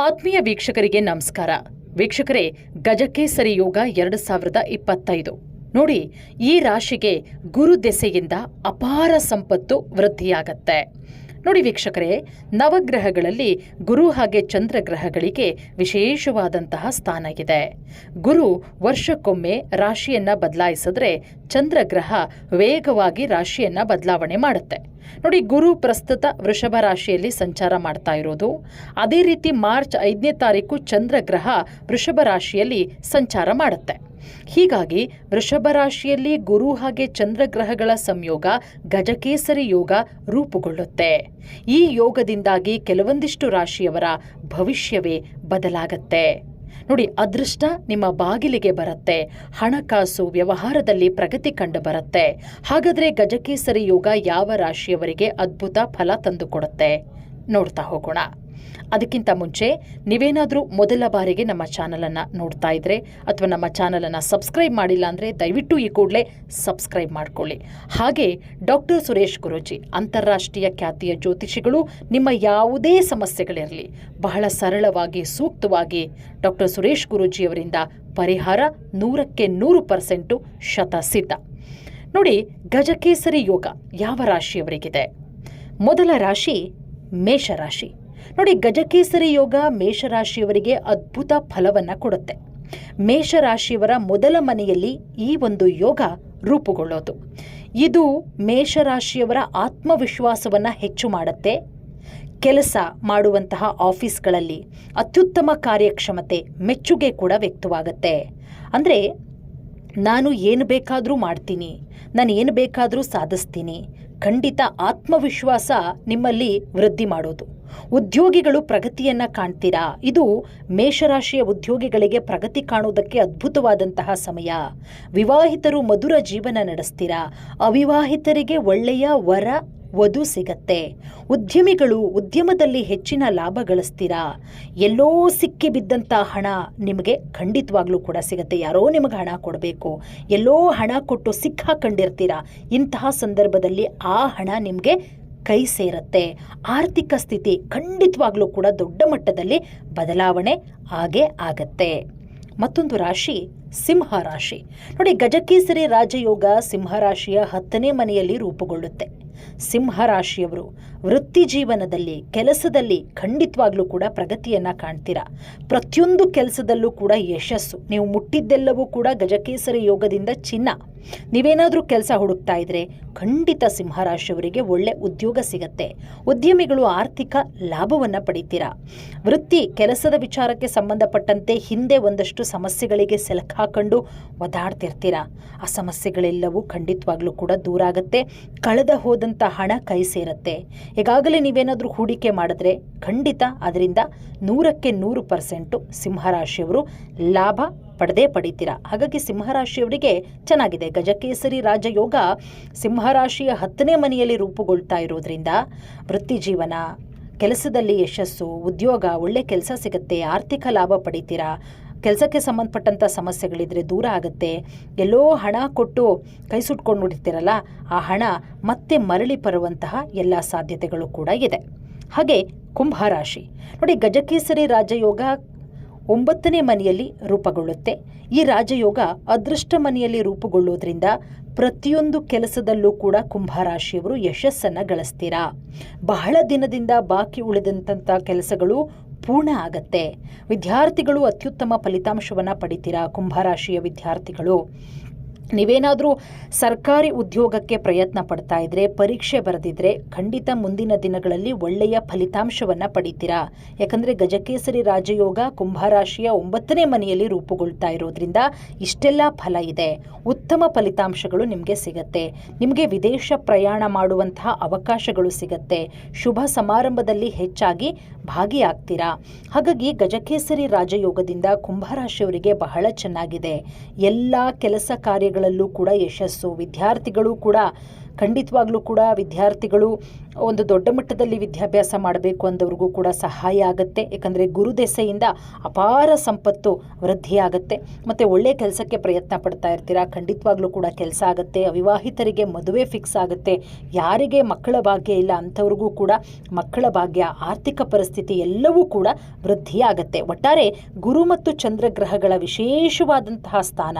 ಆತ್ಮೀಯ ವೀಕ್ಷಕರಿಗೆ ನಮಸ್ಕಾರ. ವೀಕ್ಷಕರೇ, ಗಜಕೇಸರಿ ಯೋಗ ಎರಡು ಸಾವಿರದ ಇಪ್ಪತ್ತೈದು. ನೋಡಿ, ಈ ರಾಶಿಗೆ ಗುರು ದೆಸೆಯಿಂದ ಅಪಾರ ಸಂಪತ್ತು ವೃದ್ಧಿಯಾಗತ್ತೆ. ನೋಡಿ ವೀಕ್ಷಕರೇ, ನವಗ್ರಹಗಳಲ್ಲಿ ಗುರು ಹಾಗೆ ಚಂದ್ರಗ್ರಹಗಳಿಗೆ ವಿಶೇಷವಾದಂತಹ ಸ್ಥಾನ ಇದೆ. ಗುರು ವರ್ಷಕ್ಕೊಮ್ಮೆ ರಾಶಿಯನ್ನ ಬದಲಾಯಿಸಿದ್ರೆ ಚಂದ್ರಗ್ರಹ ವೇಗವಾಗಿ ರಾಶಿಯನ್ನ ಬದಲಾವಣೆ ಮಾಡುತ್ತೆ. ನೋಡಿ, ಗುರು ಪ್ರಸ್ತುತ ವೃಷಭ ರಾಶಿಯಲ್ಲಿ ಸಂಚಾರ ಮಾಡ್ತಾ ಇರೋದು. ಅದೇ ರೀತಿ ಮಾರ್ಚ್ ಐದನೇ ತಾರೀಕು ಚಂದ್ರಗ್ರಹ ವೃಷಭ ರಾಶಿಯಲ್ಲಿ ಸಂಚಾರ ಮಾಡುತ್ತೆ. ಹೀಗಾಗಿ ವೃಷಭ ರಾಶಿಯಲ್ಲಿ ಗುರು ಹಾಗೆ ಚಂದ್ರಗ್ರಹಗಳ ಸಂಯೋಗ ಗಜಕೇಸರಿ ಯೋಗ ರೂಪುಗೊಳ್ಳುತ್ತೆ. ಈ ಯೋಗದಿಂದಾಗಿ ಕೆಲವೊಂದಿಷ್ಟು ರಾಶಿಯವರ ಭವಿಷ್ಯವೇ ಬದಲಾಗತ್ತೆ. ನೋಡಿ, ಅದೃಷ್ಟ ನಿಮ್ಮ ಬಾಗಿಲಿಗೆ ಬರುತ್ತೆ. ಹಣಕಾಸು ವ್ಯವಹಾರದಲ್ಲಿ ಪ್ರಗತಿ ಕಂಡು ಬರುತ್ತೆ. ಹಾಗಾದ್ರೆ ಗಜಕೇಸರಿ ಯೋಗ ಯಾವ ರಾಶಿಯವರಿಗೆ ಅದ್ಭುತ ಫಲ ತಂದುಕೊಡುತ್ತೆ? ನೋಡ್ತಾ ಹೋಗೋಣ. ಅದಕ್ಕಿಂತ ಮುಂಚೆ, ನೀವೇನಾದರೂ ಮೊದಲ ಬಾರಿಗೆ ನಮ್ಮ ಚಾನಲನ್ನು ನೋಡ್ತಾ ಇದ್ರೆ ಅಥವಾ ನಮ್ಮ ಚಾನಲನ್ನು ಸಬ್ಸ್ಕ್ರೈಬ್ ಮಾಡಿಲ್ಲ ಅಂದರೆ ದಯವಿಟ್ಟು ಈ ಕೂಡಲೇ ಸಬ್ಸ್ಕ್ರೈಬ್ ಮಾಡ್ಕೊಳ್ಳಿ. ಹಾಗೆ ಡಾಕ್ಟರ್ ಸುರೇಶ್ ಗುರೂಜಿ, ಅಂತಾರಾಷ್ಟ್ರೀಯ ಖ್ಯಾತಿಯ ಜ್ಯೋತಿಷಿಗಳು ನಿಮ್ಮ ಯಾವುದೇ ಸಮಸ್ಯೆಗಳಿರಲಿ, ಬಹಳ ಸರಳವಾಗಿ, ಸೂಕ್ತವಾಗಿ ಡಾಕ್ಟರ್ ಸುರೇಶ್ ಗುರೂಜಿಯವರಿಂದ ಪರಿಹಾರ ನೂರಕ್ಕೆ ನೂರು ಪರ್ಸೆಂಟು ಶತಸಿದ್ಧ. ನೋಡಿ, ಗಜಕೇಸರಿ ಯೋಗ ಯಾವ ರಾಶಿಯವರಿಗಿದೆ? ಮೊದಲ ರಾಶಿ ಮೇಷರಾಶಿ. ನೋಡಿ ಗಜಕೇಸರಿ ಯೋಗ ಮೇಷರಾಶಿಯವರಿಗೆ ಅದ್ಭುತ ಫಲವನ್ನು ಕೊಡುತ್ತೆ. ಮೇಷರಾಶಿಯವರ ಮೊದಲ ಮನೆಯಲ್ಲಿ ಈ ಒಂದು ಯೋಗ ರೂಪುಗೊಳ್ಳೋದು. ಇದು ಮೇಷರಾಶಿಯವರ ಆತ್ಮವಿಶ್ವಾಸವನ್ನು ಹೆಚ್ಚು ಮಾಡುತ್ತೆ. ಕೆಲಸ ಮಾಡುವಂತಹ ಆಫೀಸ್ಗಳಲ್ಲಿ ಅತ್ಯುತ್ತಮ ಕಾರ್ಯಕ್ಷಮತೆ ಮೆಚ್ಚುಗೆ ಕೂಡ ವ್ಯಕ್ತವಾಗುತ್ತೆ. ಅಂದರೆ ನಾನು ಏನು ಬೇಕಾದರೂ ಮಾಡ್ತೀನಿ, ನಾನು ಏನು ಬೇಕಾದರೂ ಸಾಧಿಸ್ತೀನಿ, ಖಂಡಿತ ಆತ್ಮವಿಶ್ವಾಸ ನಿಮ್ಮಲ್ಲಿ ವೃದ್ಧಿ ಮಾಡೋದು. ಉದ್ಯೋಗಿಗಳು ಪ್ರಗತಿಯನ್ನ ಕಾಣ್ತೀರಾ? ಇದು ಮೇಷರಾಶಿಯ ಉದ್ಯೋಗಿಗಳಿಗೆ ಪ್ರಗತಿ ಕಾಣುವುದಕ್ಕೆ ಅದ್ಭುತವಾದಂತಹ ಸಮಯ. ವಿವಾಹಿತರು ಮಧುರ ಜೀವನ ನಡೆಸ್ತೀರಾ? ಅವಿವಾಹಿತರಿಗೆ ಒಳ್ಳೆಯ ವರ, ವಧು ಸಿಗತ್ತೆ. ಉದ್ಯಮಿಗಳು ಉದ್ಯಮದಲ್ಲಿ ಹೆಚ್ಚಿನ ಲಾಭ ಗಳಿಸ್ತೀರಾ? ಎಲ್ಲೋ ಸಿಕ್ಕಿ ಬಿದ್ದಂಥ ಹಣ ನಿಮಗೆ ಖಂಡಿತವಾಗ್ಲೂ ಕೂಡ ಸಿಗತ್ತೆ. ಯಾರೋ ನಿಮಗೆ ಹಣ ಕೊಡಬೇಕು. ಎಲ್ಲೋ ಹಣ ಕೊಟ್ಟು ಸಿಕ್ಕಾಕೊಂಡಿರ್ತೀರಾ? ಇಂತಹ ಸಂದರ್ಭದಲ್ಲಿ ಆ ಹಣ ನಿಮಗೆ ಕೈ ಸೇರತ್ತೆ. ಆರ್ಥಿಕ ಸ್ಥಿತಿ ಖಂಡಿತವಾಗ್ಲೂ ಕೂಡ ದೊಡ್ಡ ಮಟ್ಟದಲ್ಲಿ ಬದಲಾವಣೆ ಆಗೇ ಆಗತ್ತೆ. ಮತ್ತೊಂದು ರಾಶಿ, ಸಿಂಹ ರಾಶಿ. ನೋಡಿ ಗಜಕೇಸರಿ ರಾಜಯೋಗ ಸಿಂಹ ರಾಶಿಯ ಹತ್ತನೇ ಮನೆಯಲ್ಲಿ ರೂಪುಗೊಳ್ಳುತ್ತೆ. ಸಿಂಹ ರಾಶಿಯವರು ವೃತ್ತಿ ಜೀವನದಲ್ಲಿ, ಕೆಲಸದಲ್ಲಿ ಖಂಡಿತವಾಗ್ಲೂ ಕೂಡ ಪ್ರಗತಿಯನ್ನ ಕಾಣ್ತೀರಾ? ಪ್ರತಿಯೊಂದು ಕೆಲಸದಲ್ಲೂ ಕೂಡ ಯಶಸ್ಸು, ನೀವು ಮುಟ್ಟಿದ್ದೆಲ್ಲವೂ ಕೂಡ ಗಜಕೇಸರಿ ಯೋಗದಿಂದ ಚಿನ್ನ. ನೀವೇನಾದರೂ ಕೆಲಸ ಹುಡುಕ್ತಾ ಇದ್ರೆ ಖಂಡಿತ ಸಿಂಹರಾಶಿಯವರಿಗೆ ಒಳ್ಳೆ ಉದ್ಯೋಗ ಸಿಗತ್ತೆ. ಉದ್ಯಮಿಗಳು ಆರ್ಥಿಕ ಲಾಭವನ್ನು ಪಡಿತೀರಾ? ವೃತ್ತಿ ಕೆಲಸದ ವಿಚಾರಕ್ಕೆ ಸಂಬಂಧಪಟ್ಟಂತೆ ಹಿಂದೆ ಒಂದಷ್ಟು ಸಮಸ್ಯೆಗಳಿಗೆ ಹಾಕೊಂಡು ಒದಾಡ್ತಿರ್ತೀರಾ? ಆ ಸಮಸ್ಯೆಗಳೆಲ್ಲವೂ ಖಂಡಿತವಾಗ್ಲೂ ಕೂಡ ದೂರ ಆಗುತ್ತೆ. ಕಳೆದ ಹೋದಂಥ ಹಣ ಕೈ ಸೇರುತ್ತೆ. ಈಗಾಗಲೇ ನೀವೇನಾದರೂ ಹೂಡಿಕೆ ಮಾಡಿದ್ರೆ ಖಂಡಿತ ಅದರಿಂದ ನೂರಕ್ಕೆ ನೂರು ಪರ್ಸೆಂಟು ಸಿಂಹರಾಶಿಯವರು ಲಾಭ ಪಡೆದೇ ಪಡಿತೀರಾ? ಹಾಗಾಗಿ ಸಿಂಹರಾಶಿಯವರಿಗೆ ಚೆನ್ನಾಗಿದೆ. ಗಜಕೇಸರಿ ರಾಜಯೋಗ ಸಿಂಹರಾಶಿಯ ಹತ್ತನೇ ಮನೆಯಲ್ಲಿ ರೂಪುಗೊಳ್ತಾ ಇರೋದ್ರಿಂದ ವೃತ್ತಿ ಜೀವನ, ಕೆಲಸದಲ್ಲಿ ಯಶಸ್ಸು, ಉದ್ಯೋಗ, ಒಳ್ಳೆ ಕೆಲಸ ಸಿಗುತ್ತೆ. ಆರ್ಥಿಕ ಲಾಭ ಪಡಿತೀರಾ? ಕೆಲಸಕ್ಕೆ ಸಂಬಂಧಪಟ್ಟಂಥ ಸಮಸ್ಯೆಗಳಿದ್ರೆ ದೂರ ಆಗುತ್ತೆ. ಎಲ್ಲೋ ಹಣ ಕೊಟ್ಟು ಕೈ ಸುಟ್ಕೊಂಡು ಆ ಹಣ ಮತ್ತೆ ಮರಳಿ ಬರುವಂತಹ ಎಲ್ಲ ಸಾಧ್ಯತೆಗಳು ಕೂಡ ಇದೆ. ಹಾಗೆ ಕುಂಭ ರಾಶಿ. ನೋಡಿ, ಗಜಕೇಸರಿ ರಾಜಯೋಗ ಒಂಬತ್ತನೇ ಮನೆಯಲ್ಲಿ ರೂಪುಗೊಳ್ಳುತ್ತೆ. ಈ ರಾಜಯೋಗ ಅದೃಷ್ಟ ಮನೆಯಲ್ಲಿ ರೂಪುಗೊಳ್ಳೋದ್ರಿಂದ ಪ್ರತಿಯೊಂದು ಕೆಲಸದಲ್ಲೂ ಕೂಡ ಕುಂಭರಾಶಿಯವರು ಯಶಸ್ಸನ್ನು ಗಳಿಸ್ತೀರಾ. ಬಹಳ ದಿನದಿಂದ ಬಾಕಿ ಉಳಿದಂಥ ಕೆಲಸಗಳು ಪೂರ್ಣ ಆಗತ್ತೆ. ವಿದ್ಯಾರ್ಥಿಗಳು ಅತ್ಯುತ್ತಮ ಫಲಿತಾಂಶವನ್ನು ಪಡಿತೀರಾ ಕುಂಭರಾಶಿಯ ವಿದ್ಯಾರ್ಥಿಗಳು? ನೀವೇನಾದರೂ ಸರ್ಕಾರಿ ಉದ್ಯೋಗಕ್ಕೆ ಪ್ರಯತ್ನ ಪಡ್ತಾ ಇದ್ರೆ, ಪರೀಕ್ಷೆ ಬರೆದಿದ್ರೆ ಖಂಡಿತ ಮುಂದಿನ ದಿನಗಳಲ್ಲಿ ಒಳ್ಳೆಯ ಫಲಿತಾಂಶವನ್ನು ಪಡಿತೀರಾ? ಯಾಕಂದರೆ ಗಜಕೇಸರಿ ರಾಜಯೋಗ ಕುಂಭರಾಶಿಯ ಒಂಬತ್ತನೇ ಮನೆಯಲ್ಲಿ ರೂಪುಗೊಳ್ತಾ ಇರೋದ್ರಿಂದ ಇಷ್ಟೆಲ್ಲ ಫಲ ಇದೆ. ಉತ್ತಮ ಫಲಿತಾಂಶಗಳು ನಿಮಗೆ ಸಿಗತ್ತೆ. ನಿಮಗೆ ವಿದೇಶ ಪ್ರಯಾಣ ಮಾಡುವಂತಹ ಅವಕಾಶಗಳು ಸಿಗತ್ತೆ. ಶುಭ ಸಮಾರಂಭದಲ್ಲಿ ಹೆಚ್ಚಾಗಿ ಭಾಗಿಯಾಗ್ತೀರಾ? ಹಾಗಾಗಿ ಗಜಕೇಸರಿ ರಾಜಯೋಗದಿಂದ ಕುಂಭರಾಶಿಯವರಿಗೆ ಬಹಳ ಚೆನ್ನಾಗಿದೆ. ಎಲ್ಲ ಕೆಲಸ ಕಾರ್ಯಗಳಲ್ಲೂ ಕೂಡ ಯಶಸ್ಸು. ವಿದ್ಯಾರ್ಥಿಗಳು ಕೂಡ, ಖಂಡಿತವಾಗ್ಲೂ ಕೂಡ ವಿದ್ಯಾರ್ಥಿಗಳು ಒಂದು ದೊಡ್ಡ ಮಟ್ಟದಲ್ಲಿ ವಿದ್ಯಾಭ್ಯಾಸ ಮಾಡಬೇಕು ಅಂದವ್ರಿಗೂ ಕೂಡ ಸಹಾಯ ಆಗುತ್ತೆ. ಯಾಕಂದರೆ ಗುರುದೆಸೆಯಿಂದ ಅಪಾರ ಸಂಪತ್ತು ವೃದ್ಧಿಯಾಗುತ್ತೆ ಮತ್ತು ಒಳ್ಳೆಯ ಕೆಲಸಕ್ಕೆ ಪ್ರಯತ್ನ ಪಡ್ತಾ ಇರ್ತೀರಾ? ಖಂಡಿತವಾಗ್ಲೂ ಕೂಡ ಕೆಲಸ ಆಗುತ್ತೆ. ಅವಿವಾಹಿತರಿಗೆ ಮದುವೆ ಫಿಕ್ಸ್ ಆಗುತ್ತೆ. ಯಾರಿಗೆ ಮಕ್ಕಳ ಭಾಗ್ಯ ಇಲ್ಲ ಅಂಥವ್ರಿಗೂ ಕೂಡ ಮಕ್ಕಳ ಭಾಗ್ಯ, ಆರ್ಥಿಕ ಪರಿಸ್ಥಿತಿ ಎಲ್ಲವೂ ಕೂಡ ವೃದ್ಧಿಯಾಗತ್ತೆ ಒಟ್ಟಾರೆ ಗುರು ಮತ್ತು ಚಂದ್ರಗ್ರಹಗಳ ವಿಶೇಷವಾದಂತಹ ಸ್ಥಾನ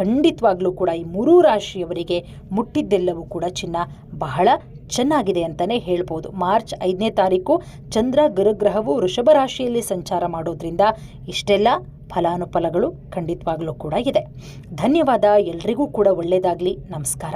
ಖಂಡಿತವಾಗ್ಲೂ ಕೂಡ ಈ ಮೂರೂ ರಾಶಿಯವರಿಗೆ ಮುಟ್ಟಿದ್ದೆಲ್ಲವೂ ಕೂಡ ಚಿನ್ನ ಬಹಳ ಚೆನ್ನಾಗಿದೆ ಅಂತಲೇ ಹೇಳ್ಬೋದು. ಮಾರ್ಚ್ ಐದನೇ ತಾರೀಕು ಚಂದ್ರ ಗುರುಗ್ರಹವು ವೃಷಭ ರಾಶಿಯಲ್ಲಿ ಸಂಚಾರ ಮಾಡೋದ್ರಿಂದ ಇಷ್ಟೆಲ್ಲ ಫಲಾನುಫಲಗಳು ಖಂಡಿತವಾಗ್ಲೂ ಕೂಡ ಇದೆ. ಧನ್ಯವಾದ. ಎಲ್ರಿಗೂ ಕೂಡ ಒಳ್ಳೆಯದಾಗಲಿ ನಮಸ್ಕಾರ.